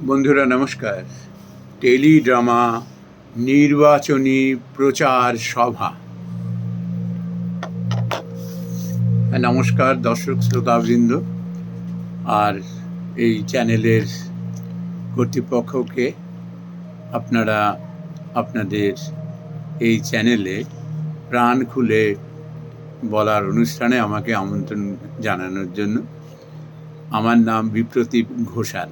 বন্ধুরা নমস্কার। টেলিড্রামা নির্বাচনী প্রচার সভা। হ্যাঁ, নমস্কার দর্শক শ্রোতাবৃন্দ। আর এই চ্যানেলের কর্তৃপক্ষকে আপনারা আপনাদের এই চ্যানেলে প্রাণ খুলে বলার অনুষ্ঠানে আমাকে আমন্ত্রণ জানানোর জন্য। আমার নাম বিপ্রতীপ ঘোষাল।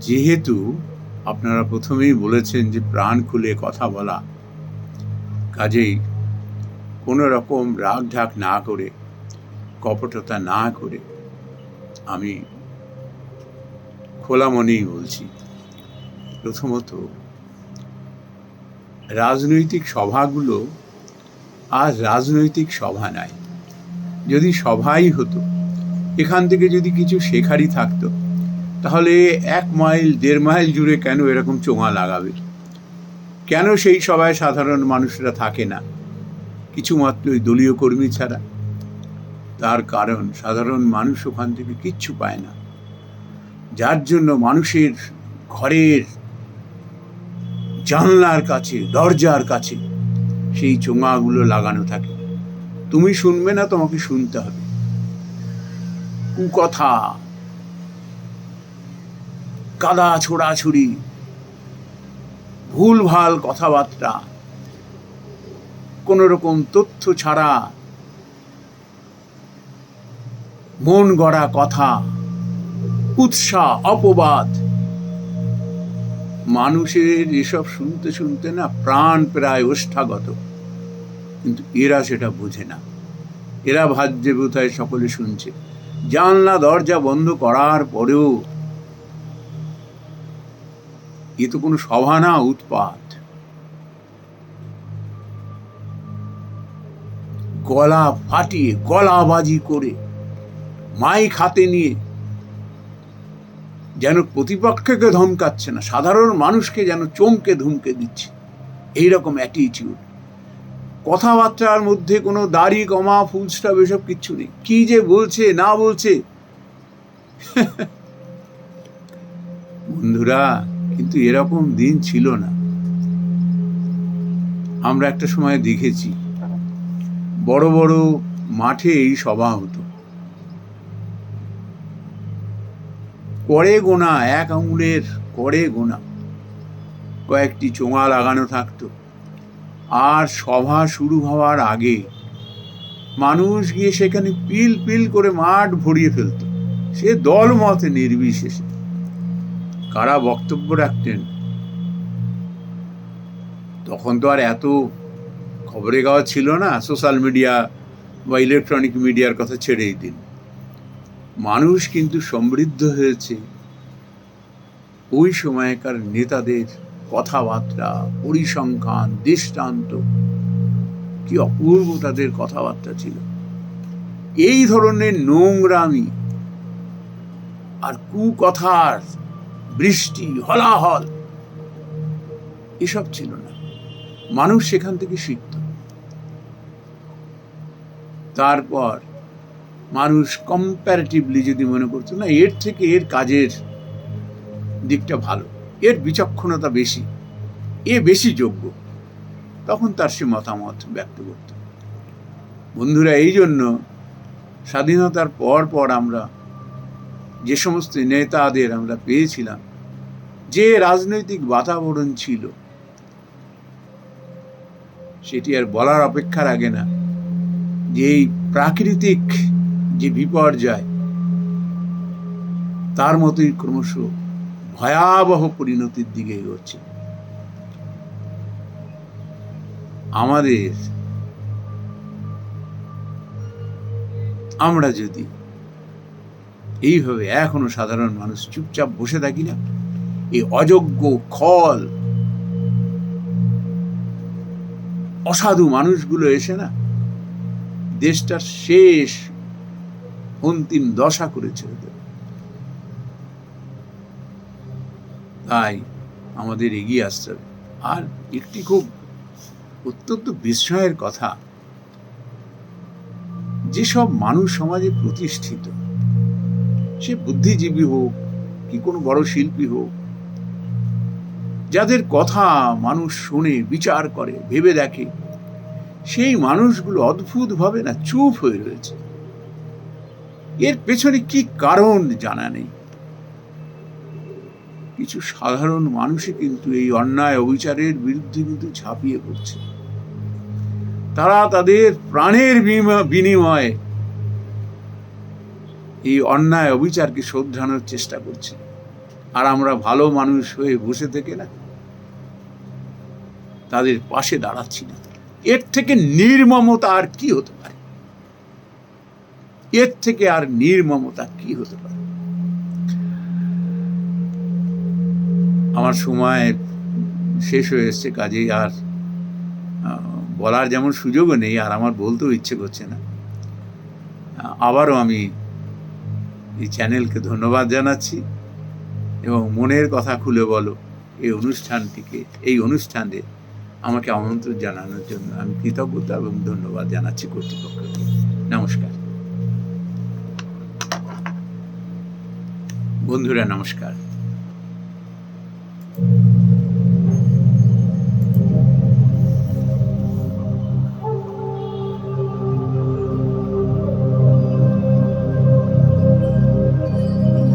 যেহেতু আপনারা প্রথমেই বলেছেন যে প্রাণ খুলে কথা বলা, কাজেই কোনো রকম রাগ ঢাক না করে, কপটতা না করে আমি খোলা মনেই বলছি, প্রথমত রাজনৈতিক সভাগুলো, আর রাজনৈতিক সভা নাই। যদি সভাই হতো, এখান থেকে যদি কিছু শেখারই থাকতো তাহলে এক মাইল, দেড় মাইল জুড়ে কেন এরকম চোঙা লাগাবে? কেন সেই সবাই সাধারণ মানুষরা থাকে না? কিছু মাত্র ওই দলীয় কর্মী ছাড়া। তার কারণ, সাধারণ মানুষ ওখান থেকে কিচ্ছু পায় না। যার জন্য মানুষের ঘরের জানলার কাছে, দরজার কাছে সেই চোঙাগুলো লাগানো থাকে। তুমি শুনবে না, তোমাকে শুনতে হবে। কুকথা। কাদা ছোড়াছুড়ি, ভুলভাল কথাবার্তা কোন রকম তথ্য ছাড়া মন গড়া কথা উৎসাহ অপবাদ। মানুষের এসব শুনতে শুনতে না প্রাণ প্রায় ওষ্ঠাগত। কিন্তু এরা সেটা বোঝে না। এরা ভাজ্যে বোধহয় সকলে শুনছে। জানলা দরজা বন্ধ করার পরেও এ তো কোনো সভা না, উৎপাত। গলা ফাটিয়ে, গলাবাজি করে, মাইক হাতে নিয়ে, যেন প্রতিপক্ষকে ধমকাচ্ছে না, সাধারণ মানুষকে যেন চমকে ধমকে দিচ্ছে। এইরকম অ্যাটিটিউড কথাবার্তার মধ্যে কোনো দাড়ি কমা ফুলস্টপ এসব কিচ্ছু নেই। কি যে বলছে, না বলছে? বন্ধুরা কিন্তু এরকম দিন ছিল না। আমরা একটা সময় দেখেছি, বড় বড় মাঠে এই সভা হতো। করে গোনা, এক আঙুলের করে গোনা। কয়েকটি চোঙা লাগানো থাকতো। আর সভা শুরু হওয়ার আগে মানুষ গিয়ে সেখানে পিল পিল করে মাঠ ভরিয়ে ফেলতো। সে দল মতে নির্বিশেষে। কারা বক্তব্য রাখতেন? তখন তো আর এত খবরে গাওয়া ছিল না, সোশ্যাল মিডিয়া বা ইলেকট্রনিক মিডিয়ার কথা ছেড়েই দিন। মানুষ কিন্তু সমৃদ্ধ হয়েছে। ওই সময়কার নেতাদের কথাবার্তা, পরিসংখ্যান, দৃষ্টান্ত, কি অপূর্ব তাদের কথাবার্তা ছিল। এই ধরনের নোংরামি আর কুকথার বৃষ্টি, হলাহল, এসব ছিল না। মানুষ সেখান থেকে শিখত। তারপর মানুষ কম্প্যারেটিভলি যদি মনে করতো, না, এর থেকে এর কাজের দিকটা ভালো, এর বিচক্ষণতা বেশি, এ বেশি যোগ্য, তখন তার সে মতামত ব্যক্ত করত। বন্ধুরা, এই জন্য স্বাধীনতার পর পর আমরা যে সমস্ত নেতাদের আমরা পেয়েছিলাম যে রাজনৈতিক বাতাবরণ ছিল, সেটি আর বলার অপেক্ষা রাখে না। যে এই প্রাকৃতিক যে বিপর্যয়, তার মতোই ক্রমশ ভয়াবহ পরিণতির দিকে এগোচ্ছে। আমাদের আমরা যদি এইভাবে এখনও সাধারণ মানুষ চুপচাপ বসে থাকি না এই অযোগ্য, খল। অসাধু মানুষগুলো এসে না দেশটার শেষ অন্তিম দশা করে তাই আমাদের এগিয়ে আসতে হবে। আর একটি খুব অত্যন্ত বিস্ময়ের কথা, যেসব মানুষ সমাজে প্রতিষ্ঠিত, সে বুদ্ধিজীবী হোক, কি কোনো বড় শিল্পী হোক যাদের কথা মানুষ শোনে, বিচার করে, ভেবে দেখে, সেই মানুষগুলো অদ্ভুতভাবে না চুপ হয়ে রয়েছে। এর পেছনে কি কারণ জানা নেই। কিছু সাধারণ মানুষই কিন্তু এই অন্যায় অবিচারের বিরুদ্ধে কিন্তু ঝাঁপিয়ে পড়ছে। তারা তাদের প্রাণের বিনিময়ে এই অন্যায় অবিচারকে শোধরানোর চেষ্টা করছে। আর আমরা ভালো মানুষ হয়ে বসে থেকে না, তাদের পাশে দাঁড়াচ্ছি না। এর থেকে নির্মমতা আর কি হতে পারে? এর থেকে আর নির্মমতা কি হতে পারে? আমার সময় শেষ হয়ে এসছে, কাজেই আর বলার যেমন সুযোগও নেই, আর আমার বলতেও ইচ্ছে করছে না। আবারও আমি এই চ্যানেলকে ধন্যবাদ জানাচ্ছি। এবং মনের কথা খুলে বলো, এই অনুষ্ঠানটিকে, এই অনুষ্ঠানে আমাকে আমন্ত্রণ জানানোর জন্য আমি কৃতজ্ঞতা এবং ধন্যবাদ জানাচ্ছি কর্তৃপক্ষকে। নমস্কার। বন্ধুরা, নমস্কার।